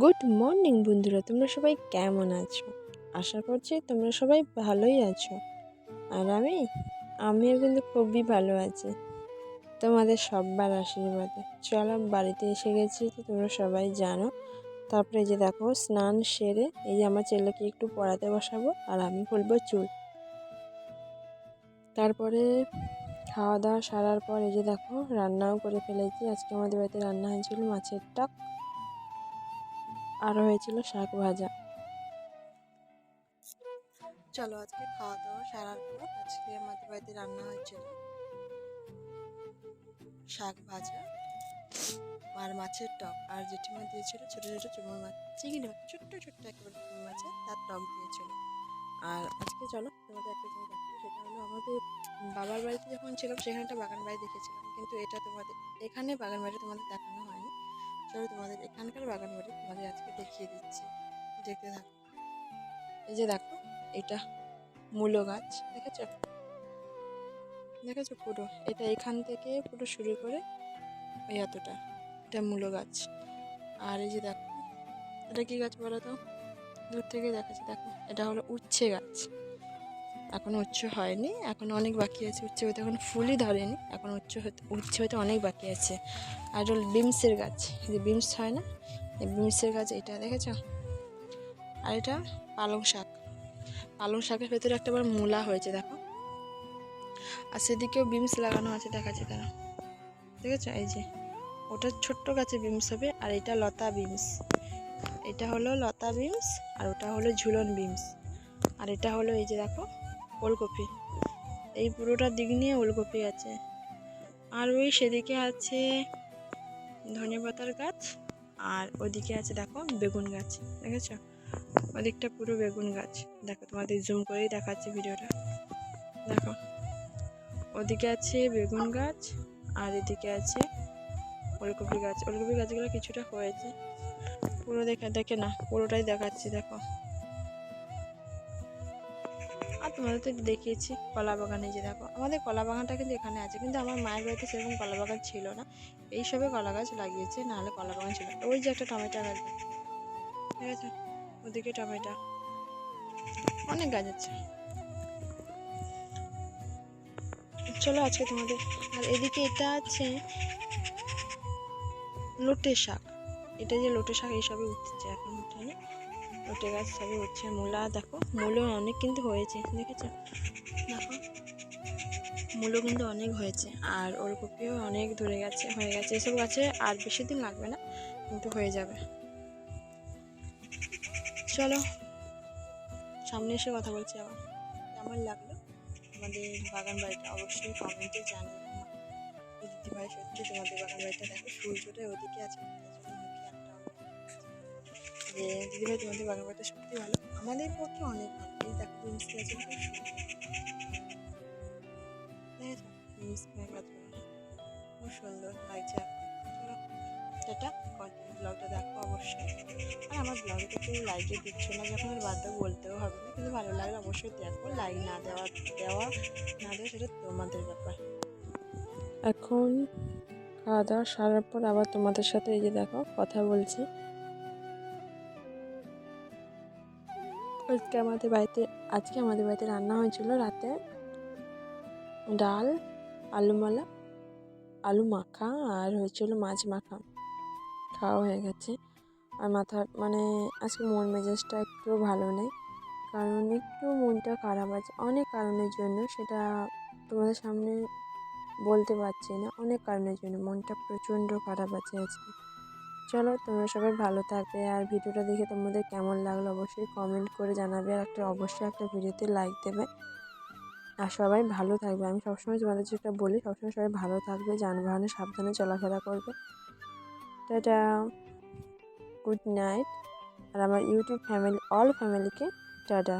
Good morning বন্ধুরা। তোমরা সবাই কেমন আছো? আশা করছি তোমরা সবাই ভালোই আছো। আর আমি, আমিও কিন্তু খুবই ভালো আছি। তোমাদের সব্বার আশীর্বাদে। চলো, বাড়িতে এসে গেছি তো তোমরা সবাই জানো। তারপরে যে দেখো, স্নান সেরে এই যে আমার ছেলেকে একটু পড়াতে বসাবো আর আমি খুলবো চুল। তারপরে খাওয়া দাওয়া সারার পর এই যে দেখো, রান্নাও করে ফেলেছি। আজকে আমাদের বাড়িতে রান্না হয়েছিল মাছের টক। আর হয়েছিল শাক ভাজা। চলো আজকে খাওয়া দাওয়া সারার পর আজকে আমাদের বাড়িতে রান্না হয়েছিল শাক ভাজা আর মাছের টক। আর জেঠিমা দিয়েছিল ছোটো ছোটো চুমুর মাছ, চিংড়ি মাছ, ছোট্ট ছোট্ট একেবারে চুমুর মাছে, তার টক দিয়েছিল। আর আজকে চলো তোমাদের একটা জিনিস দেখাবো সেটা হলো আমাদের বাবার বাড়িতে যখন ছিলাম, সেখানে একটা বাগান বাড়ি দেখেছিলাম, কিন্তু এটা তোমাদের, এখানে বাগান বাড়ি তোমাদের দেখানো হয়নি। চলো তোমাদের এখানকার বাগান বাড়ি তোমাদের আজকে দেখিয়ে দিচ্ছি। দেখতে থাকো। এই যে দেখো, এটা মূলো গাছ, দেখেছ? দেখেছ পুরো? এটা এখান থেকে পুরো শুরু করে ওই এতটা, এটা মূলো গাছ। আর এই যে দেখো, এটা কি গাছ বলো তো? দূর থেকে দেখাচ্ছি, দেখো, এটা হলো উচ্ছে গাছ। এখনও উচ্ছে হয়নি, এখন অনেক বাকি আছে উচ্ছে হতে এখন ফুলই ধরেনি, এখন উচ্চ হতে উচ্ছে হতে অনেক বাকি আছে। আর হলো বিমসের গাছ যে বিমস হয় না? এই বিমসের গাছ, এটা দেখেছ? আর এটা পালং শাক। পালং শাকের ভেতরে একটা আবার মূলা হয়েছে, দেখো। আর সেদিকেও বিমস লাগানো আছে, দেখাচ্ছে তারা দেখেছ? এই যে, ওটা ছোট্ট গাছে বিমস হবে, আর এটা লতা বিমস। এটা হলো লতা বিমস, আর ওটা হলো ঝুলন বিমস। আর এটা হলো এই যে, দেখো ওলকপি। এই পুরোটা দিক নিয়ে ওলকপি আছে। আর ওই সেদিকে আছে ধনে পাতার গাছ, আর ওদিকে আছে দেখো বেগুন গাছ, দেখেছ? ওদিকটা পুরো বেগুন গাছ। দেখো, তোমাদের জুম করেই দেখাচ্ছে ভিডিওটা। দেখো, ওদিকে আছে বেগুন গাছ, আর এদিকে আছে ওলকপি গাছ। ওলকপি গাছগুলো কিছুটা হয়েছে। পুরো দেখে দেখে না, পুরোটাই দেখাচ্ছি, দেখো। তোমাদের তো দেখিয়েছি কলা বাগানে যে দেখো, আমাদের কলা বাগানটা কিন্তু এখানে আছে, কিন্তু আমার মায়ের বাড়িতে সেরকম কলা বাগান ছিল না। এই সবে কলা গাছ লাগিয়েছে, নাহলে কলা বাগান ছিল। ওই যে একটা টমেটো গাছ। ঠিক আছে? ওদিকে টমেটো। অনেক গাছ আছে। চলো আজকে তোমাদের, আর এদিকে এটা আছে লোটে শাক। এটা যে লোটে শাক, এইসবই উঠছে এখন উঠেনি। লোটে গাছ সবই উঠছে মূলা, দেখো, মূলো অনেক কিন্তু হয়েছে, দেখেছ? দেখো, মূলো কিন্তু অনেক হয়েছে, আর ওর ওলকপিও অনেক ধরে গেছে, হয়ে গেছে, এসব গাছে আর বেশি দিন লাগবে না, কিন্তু হয়ে যাবে। চলো, সামনে এসে কথা বলছি আবার। কেমন লাগল? আমাদের বাগান বাড়িটা অবশ্যই কমেন্টে জানিও। দিদি ভাই সত্যি তোমাদের বাগান বাড়িটা দেখো, সূর্যটা ওদিকে আছে। যে দিদি তোমাদের বাগান বাড়িটা সত্যি ভালো। আমাদের পক্ষে অনেক ভালো। এই দেখো দেখেছ মিষ্টি গাছগুলো খুব সুন্দর লাগছে। টাটা কন্টিনিউ ব্লগটা দেখো অবশ্যই। আর আমার ব্লগে তো কেউ লাইকে দিচ্ছ না, যখন আর দাও বলতেও হবে না। কিন্তু ভালো লাগলে অবশ্যই দেখো লাইক না দেওয়া দেওয়া না দেওয়া সেটা তোমাদের ব্যাপার। এখন খাওয়া দাওয়া সারার পর আবার তোমাদের সাথে এই যে দেখো, কথা বলছি। আজকে আমাদের বাড়িতে, আজকে আমাদের বাড়িতে রান্না হয়েছিল রাতে ডাল, আলু মালা, আলু মাখা আর হয়েছিল মাছ মাখা। খাওয়া হয়ে গেছে। আর মাথা মানে আজকে মন মেজাজটা একটু ভালো নেই। কারণ একটু মনটা খারাপ আছে। অনেক কারণের জন্য সেটা তোমাদের সামনে বলতে পারছি না। অনেক কারণের জন্য মনটা প্রচণ্ড খারাপ আছে আজকে। চলো, তোমরা সবাই ভালো থাকবে। আর ভিডিওটা দেখে তোমাদের কেমন লাগল অবশ্যই কমেন্ট করে জানাবে। আর একটা অবশ্যই একটা ভিডিওতে লাইক দেবে। আর সবাই ভালো থাকবে। আমি সবসময় তোমাদের যেটা বলি, সবসময় সবাই ভালো থাকবে, যানবাহনে সাবধানে চলাফেরা করবে। টাটা গুড নাইট আর আমার ইউটিউব ফ্যামিলি অল ফ্যামিলিকে টাটা।